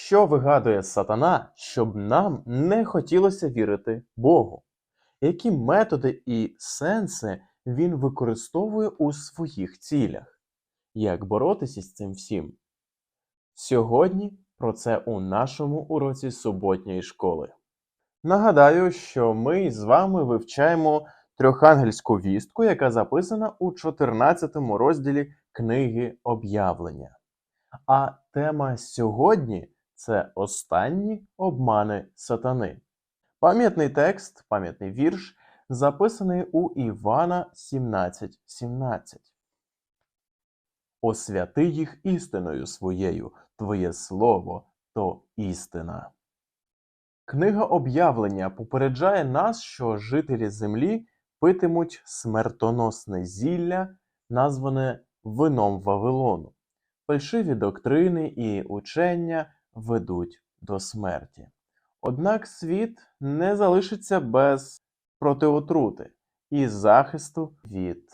Що вигадує сатана, щоб нам не хотілося вірити Богу? Які методи і сенси він використовує у своїх цілях? Як боротися з цим всім? Сьогодні про це у нашому уроці суботньої школи. Нагадаю, що ми з вами вивчаємо трьохангельську вістку, яка записана у 14 розділі книги об'явлення. А тема сьогодні це останні обмани сатани. Пам'ятний текст, пам'ятний вірш записаний у Івана 17:17. 17. Освяти їх істиною своєю, Твоє слово то істина. Книга об'явлення попереджає нас, що жителі землі питимуть смертоносне зілля, назване вином Вавилону. Фальшиві доктрини і учення ведуть до смерті. Однак світ не залишиться без протиотрути і захисту від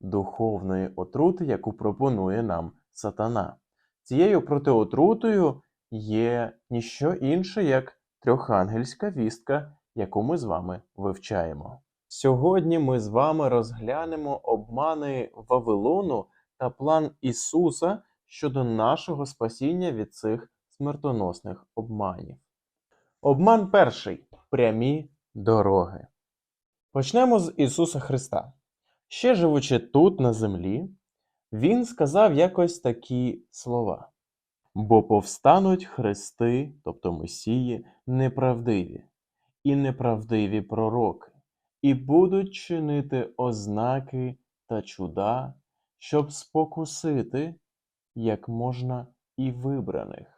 духовної отрути, яку пропонує нам сатана. Цією протиотрутою є ніщо інше, як трьохангельська вістка, яку ми з вами вивчаємо. Сьогодні ми з вами розглянемо обмани Вавилону та план Ісуса щодо нашого спасіння від цих смертоносних обманів. Обман перший прямі дороги. Почнемо з Ісуса Христа. Ще живучи тут, на землі, Він сказав якось такі слова: Бо повстануть хрести, тобто Месії, неправдиві, і неправдиві пророки, і будуть чинити ознаки та чуда, щоб спокусити, як можна, і вибраних.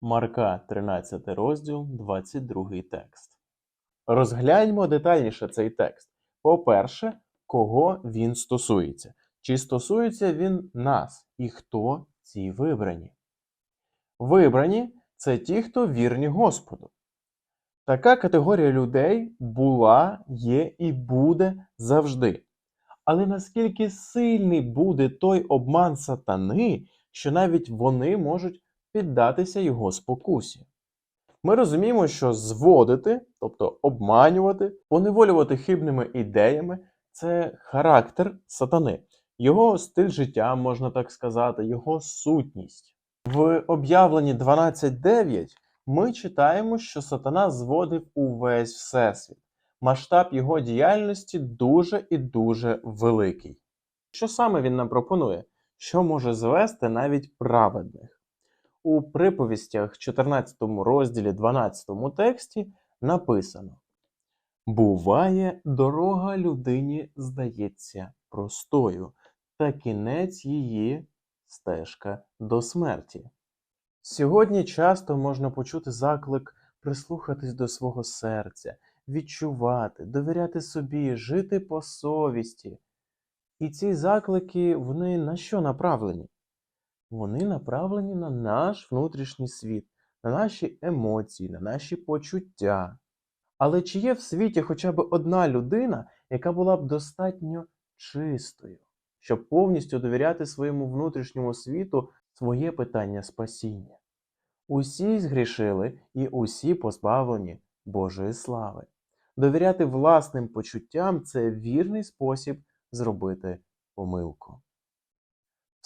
Марка, 13 розділ, 22 текст. Розгляньмо детальніше цей текст. По-перше, кого він стосується. Чи стосується він нас і хто ці вибрані? Вибрані це ті, хто вірні Господу. Така категорія людей була, є і буде завжди. Але наскільки сильний буде той обман сатани, що навіть вони можуть піддатися його спокусі? Ми розуміємо, що зводити, тобто обманювати, поневолювати хибними ідеями це характер сатани, його стиль життя, можна так сказати, його сутність. В об'явленні 12.9 ми читаємо, що сатана зводив увесь всесвіт. Масштаб його діяльності дуже і дуже великий. Що саме він нам пропонує? Що може звести навіть праведних? У приповістях 14 розділі 12 тексті написано: Буває, дорога людині здається простою, та кінець її стежка до смерті. Сьогодні часто можна почути заклик прислухатись до свого серця, відчувати, довіряти собі, жити по совісті. І ці заклики, вони на що направлені? Вони направлені на наш внутрішній світ, на наші емоції, на наші почуття. Але чи є в світі хоча б одна людина, яка була б достатньо чистою, щоб повністю довіряти своєму внутрішньому світу своє питання спасіння? Усі згрішили і усі позбавлені Божої слави. Довіряти власним почуттям це вірний спосіб зробити помилку.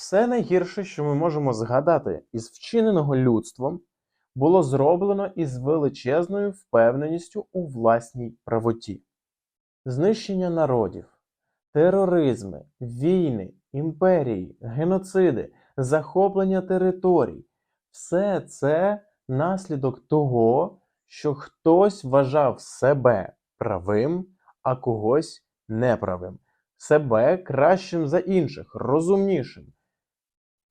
Все найгірше, що ми можемо згадати із вчиненого людством, було зроблено із величезною впевненістю у власній правоті, знищення народів, тероризми, війни, імперії, геноциди, захоплення територій все це наслідок того, що хтось вважав себе правим, а когось неправим, себе кращим за інших, розумнішим.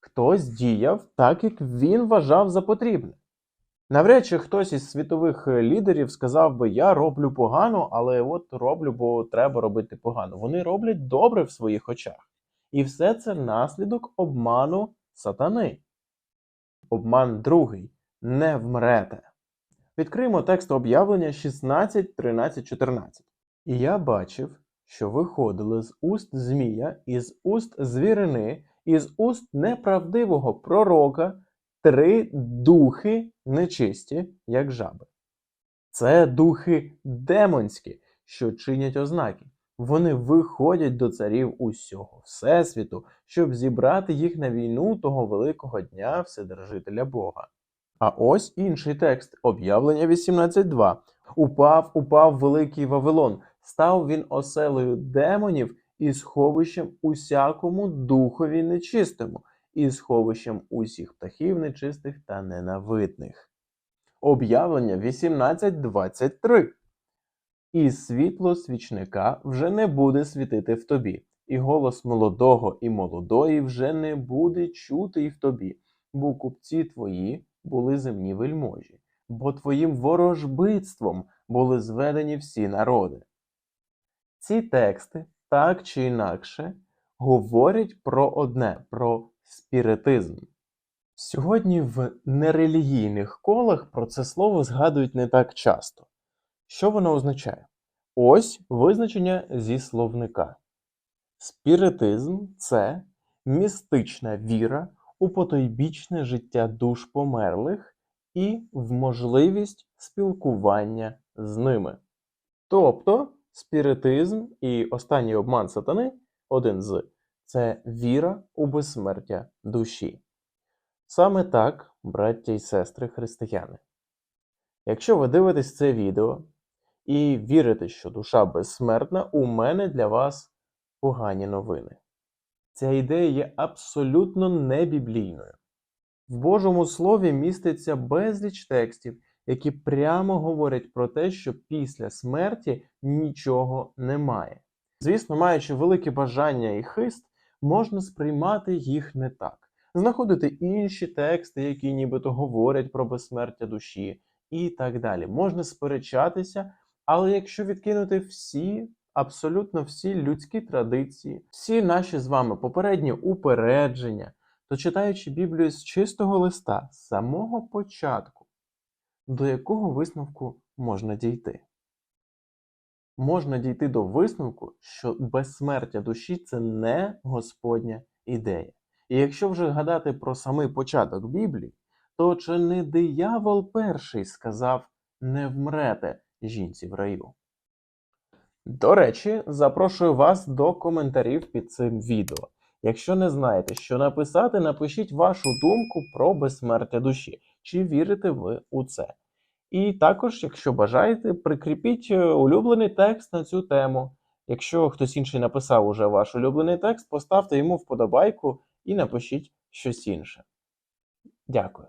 Хтось діяв так, як він вважав за потрібне. Навряд чи хтось із світових лідерів сказав би: Я роблю погано, але от роблю, бо треба робити погано. Вони роблять добре в своїх очах. І все це наслідок обману сатани. Обман другий не вмрете. Відкриємо текст об'явлення 16, 13, 14. І я бачив, що виходили з уст Змія, із уст звірини, із уст неправдивого пророка три духи нечисті, як жаби. Це духи демонські, що чинять ознаки. Вони виходять до царів усього Всесвіту, щоб зібрати їх на війну того великого дня Вседержителя Бога. А ось інший текст, об'явлення 18.2. Упав, упав великий Вавилон, став він оселею демонів і сховищем усякому духові нечистому, і сховищем усіх птахів нечистих та ненавидних. Об'явлення 18.23. І світло свічника вже не буде світити в тобі, і голос молодого і молодої вже не буде чути і в тобі, бо купці твої були земні вельможі, бо твоїм ворожбитством були зведені всі народи. Ці тексти так чи інакше говорять про одне про спіритизм. Сьогодні в нерелігійних колах про це слово згадують не так часто. Що воно означає? Ось визначення зі словника. Спіритизм це містична віра у потойбічне життя душ померлих і в можливість спілкування з ними. Тобто, спіритизм і останній обман сатани один з це віра у безсмертя душі. Саме так, браття і сестри християни. Якщо ви дивитесь це відео і вірите, що душа безсмертна, у мене для вас погані новини. Ця ідея є абсолютно небіблійною. В Божому Слові міститься безліч текстів, які прямо говорять про те, що після смерті нічого немає. Звісно, маючи велике бажання і хист, можна сприймати їх не так, знаходити інші тексти, які нібито говорять про безсмертя душі, і так далі. Можна сперечатися, але якщо відкинути всі, абсолютно всі людські традиції, всі наші з вами попередні упередження, то читаючи Біблію з чистого листа, з самого початку, до якого висновку можна дійти? Можна дійти до висновку, що безсмертя душі це не Господня ідея. І якщо вже гадати про самий початок Біблії, то чи не диявол перший сказав не вмрете жінці в раю? До речі, запрошую вас до коментарів під цим відео. Якщо не знаєте, що написати, напишіть вашу думку про безсмертя душі. Чи вірите ви у це? І також, якщо бажаєте, прикріпіть е, улюблений текст на цю тему. Якщо хтось інший написав уже ваш улюблений текст, поставте йому вподобайку і напишіть щось інше. Дякую.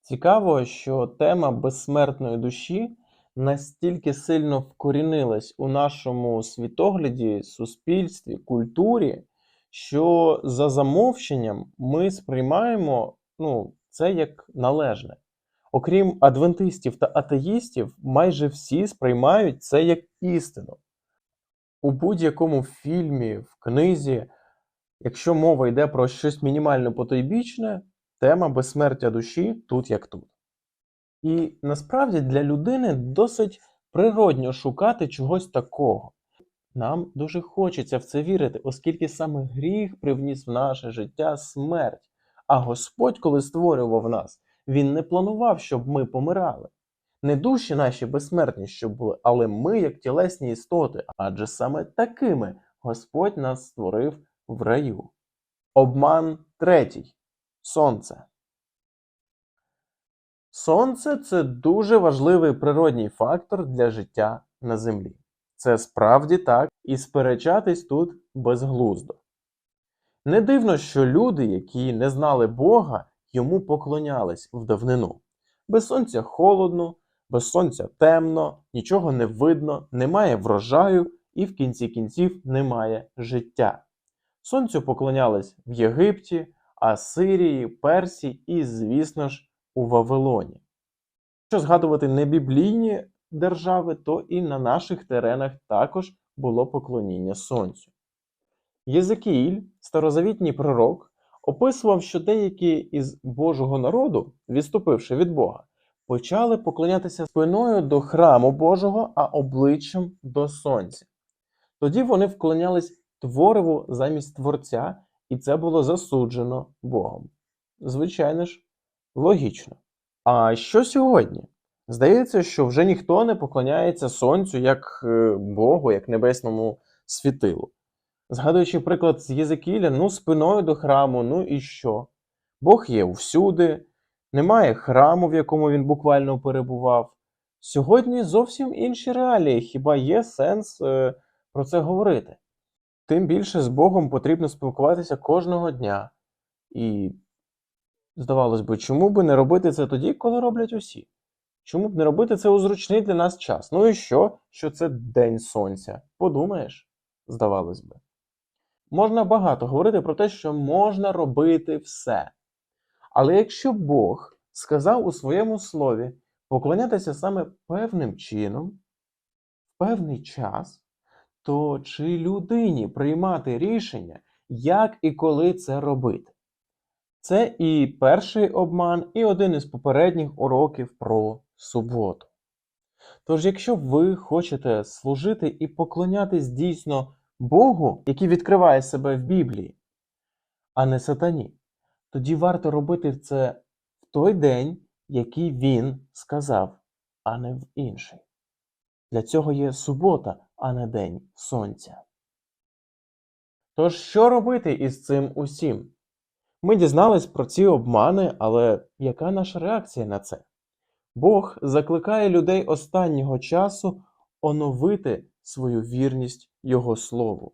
Цікаво, що тема безсмертної душі настільки сильно вкорінилась у нашому світогляді, суспільстві, культурі, що за замовченням ми сприймаємо ну, це як належне. Окрім адвентистів та атеїстів, майже всі сприймають це як істину. У будь-якому фільмі, в книзі, якщо мова йде про щось мінімально потойбічне, тема безсмертя душі тут як тут. І насправді для людини досить природньо шукати чогось такого. Нам дуже хочеться в це вірити, оскільки саме гріх привніс в наше життя смерть. А Господь, коли створював нас, Він не планував, щоб ми помирали. Не душі наші безсмертні, щоб були, але ми, як тілесні істоти, адже саме такими Господь нас створив в раю. Обман третій сонце. Сонце це дуже важливий природній фактор для життя на землі. Це справді так, і сперечатись тут безглуздо. Не дивно, що люди, які не знали Бога, йому поклонялись в давнину. Без сонця холодно, без сонця темно, нічого не видно, немає врожаю і в кінці кінців немає життя. Сонцю поклонялись в Єгипті, Асирії, Персії і, звісно ж, у Вавилоні. Якщо згадувати небіблійні держави, то і на наших теренах також було поклоніння сонцю. Єзекіїль, старозавітній пророк, описував, що деякі із Божого народу, відступивши від Бога, почали поклонятися спиною до храму Божого, а обличчям до сонця. Тоді вони вклонялись твориву замість Творця, і це було засуджено Богом. Звичайно ж, логічно. А що сьогодні? Здається, що вже ніхто не поклоняється сонцю як е, Богу, як небесному світилу. Згадуючи приклад з Єзекіля, ну, спиною до храму, ну і що? Бог є всюди, немає храму, в якому він буквально перебував. Сьогодні зовсім інші реалії, хіба є сенс е, про це говорити? Тим більше з Богом потрібно спілкуватися кожного дня. І, здавалось би, чому би не робити це тоді, коли роблять усі? Чому б не робити це у зручний для нас час? Ну і що, що це День Сонця? Подумаєш, здавалось би. Можна багато говорити про те, що можна робити все. Але якщо Бог сказав у своєму слові поклонятися саме певним чином, в певний час, то чи людині приймати рішення, як і коли це робити? Це і перший обман, і один із попередніх уроків про суботу. Тож, якщо ви хочете служити і поклонятись дійсно Богу, який відкриває себе в Біблії, а не сатані, тоді варто робити це в той день, який він сказав, а не в інший. Для цього є субота, а не день сонця. Тож, що робити із цим усім? Ми дізнались про ці обмани, але яка наша реакція на це? Бог закликає людей останнього часу оновити свою вірність Його Слову.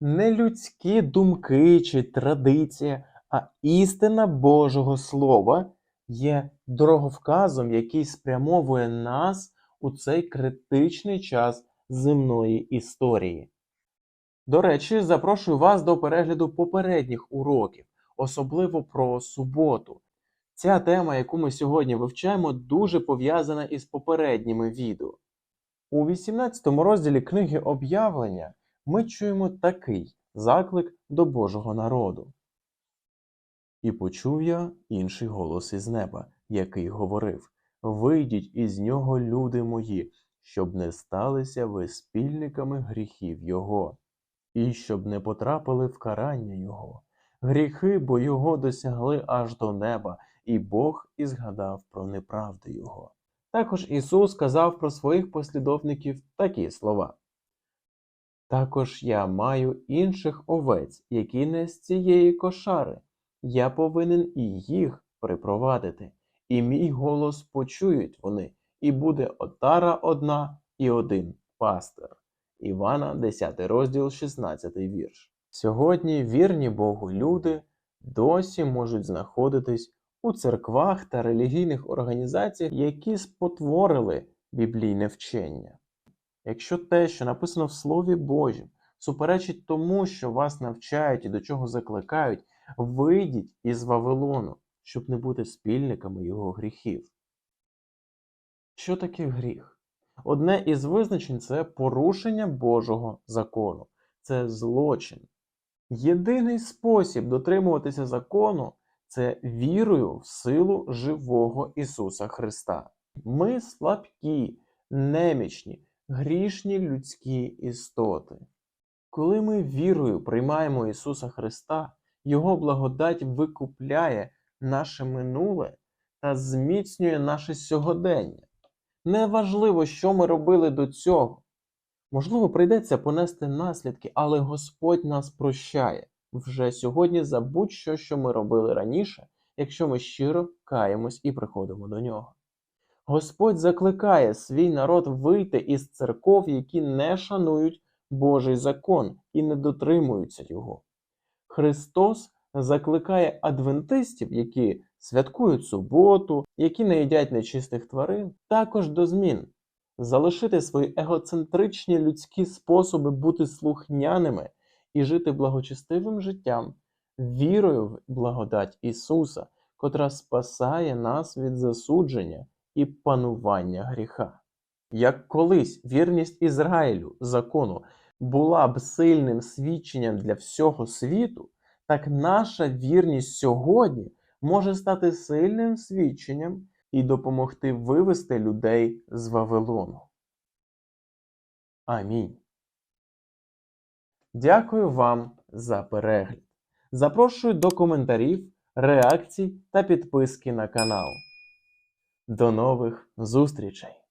Не людські думки чи традиція, а істина Божого Слова є дороговказом, який спрямовує нас у цей критичний час земної історії. До речі, запрошую вас до перегляду попередніх уроків, особливо про суботу. Ця тема, яку ми сьогодні вивчаємо, дуже пов'язана із попередніми відео. У 18 розділі книги об'явлення ми чуємо такий заклик до Божого народу. І почув я інший голос із неба, який говорив Вийдіть із нього, люди мої, щоб не сталися ви спільниками гріхів Його, і щоб не потрапили в карання Його. Гріхи, бо його досягли аж до неба, і Бог і згадав про неправди Його. Також Ісус сказав про своїх послідовників такі слова. Також я маю інших овець, які не з цієї кошари. Я повинен і їх припровадити, і мій голос почують вони, і буде отара одна і один пастир. Івана, 10 розділ, 16 вірш. Сьогодні вірні Богу люди досі можуть знаходитись у церквах та релігійних організаціях, які спотворили біблійне вчення. Якщо те, що написано в Слові Божім, суперечить тому, що вас навчають і до чого закликають, вийдіть із Вавилону, щоб не бути спільниками його гріхів. Що таке гріх? Одне із визначень це порушення Божого закону, це злочин. Єдиний спосіб дотримуватися закону це вірою в силу живого Ісуса Христа. Ми слабкі, немічні, грішні людські істоти. Коли ми вірою приймаємо Ісуса Христа, Його благодать викупляє наше минуле та зміцнює наше сьогодення. Неважливо, що ми робили до цього. Можливо, прийдеться понести наслідки, але Господь нас прощає вже сьогодні за будь-що, що ми робили раніше, якщо ми щиро каємось і приходимо до нього. Господь закликає свій народ вийти із церков, які не шанують Божий закон і не дотримуються його. Христос закликає адвентистів, які святкують суботу, які не їдять нечистих тварин, також до змін, залишити свої егоцентричні людські способи бути слухняними і жити благочестивим життям, вірою в благодать Ісуса, котра спасає нас від засудження і панування гріха. Як колись вірність Ізраїлю закону була б сильним свідченням для всього світу, так наша вірність сьогодні може стати сильним свідченням і допомогти вивести людей з Вавилону. Амінь. Дякую вам за перегляд. Запрошую до коментарів реакцій та підписки на канал. До нових зустрічей!